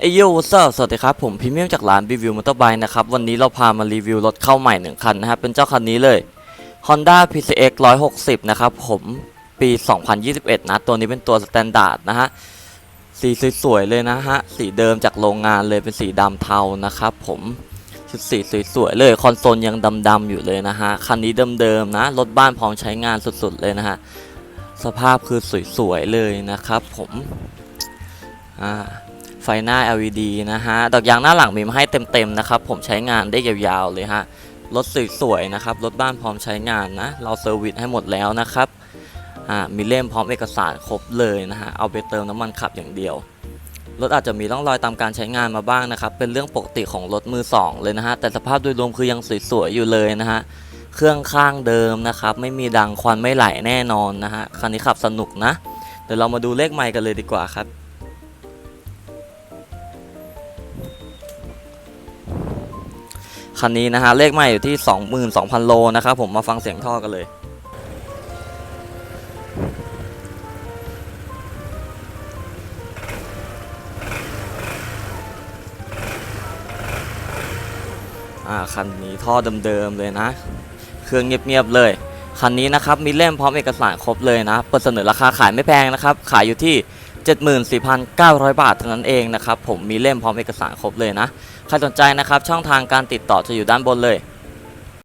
เอยโยวัสสวัสดีครับ ผมพิมพ์จากร้านรีวิวมอเตอร์ไบค์นะครับ วันนี้เราพามารีวิวรถเข้าใหม่หนึ่งคันนะครับ เป็นเจ้าคันนี้เลย Honda PCX 160 นะครับ ผมปี 2021 นะ ตัวนี้เป็นตัวสแตนดาร์ดนะฮะ สีสวยๆเลยนะฮะ สีเดิมจากโรงงานเลยเป็นสีดำเทานะครับผมชุดสีสวยๆเลย คอนโซลยังดำๆอยู่เลยนะฮะ คันนี้เดิมๆนะ รถบ้านพร้อมใช้งานสุดๆเลยนะฮะ สภาพคือสวยๆเลยนะครับผม อ่า ฟหน้า LED นะฮะดอกยางหน้าหลังมีมาให้เต็มๆนะครับผมใช้งานได้ยาวๆเลยฮะรถสวยๆนะครับรถบ้านพร้อมใช้งานนะเราเซอร์วิสให้หมดแล้วนะครับอ่ามีเล่มพร้อมเอกสารครบเลยนะฮะเอาไปเติมน้ำมันขับอย่างเดียวรถอาจจะมีร่องรอยตามการใช้งานมาบ้างนะครับ เป็นเรื่องปกติของรถมือสองเลยนะฮะ แต่สภาพโดยรวมคือยังสวยๆอยู่เลยนะฮะ เครื่องข้างเดิมนะครับ ไม่มีดังควันไม่ไหลแน่นอนนะฮะ คันนี้ขับสนุกนะ เดี๋ยวเรามาดูเลขไมค์กันเลยดีกว่าครับ คันนี้นะฮะเลขใหม่อยู่ที่ 22,000 โลนะครับผมมาฟังเสียงท่อกันเลยอ่าคันนี้ท่อเดิมๆเลยนะ เครื่องเงียบๆเลย คันนี้นะครับมีเล่มพร้อมเอกสารครบเลยนะ เปิดเสนอราคาขายไม่แพงนะครับ ขายอยู่ที่ 74,900 บาทเท่านั้นเองนะครับผมมีเล่มพร้อมเอกสารครบเลยนะ ใครสนใจนะครับช่องทางการติดต่อจะอยู่ด้านบนเลย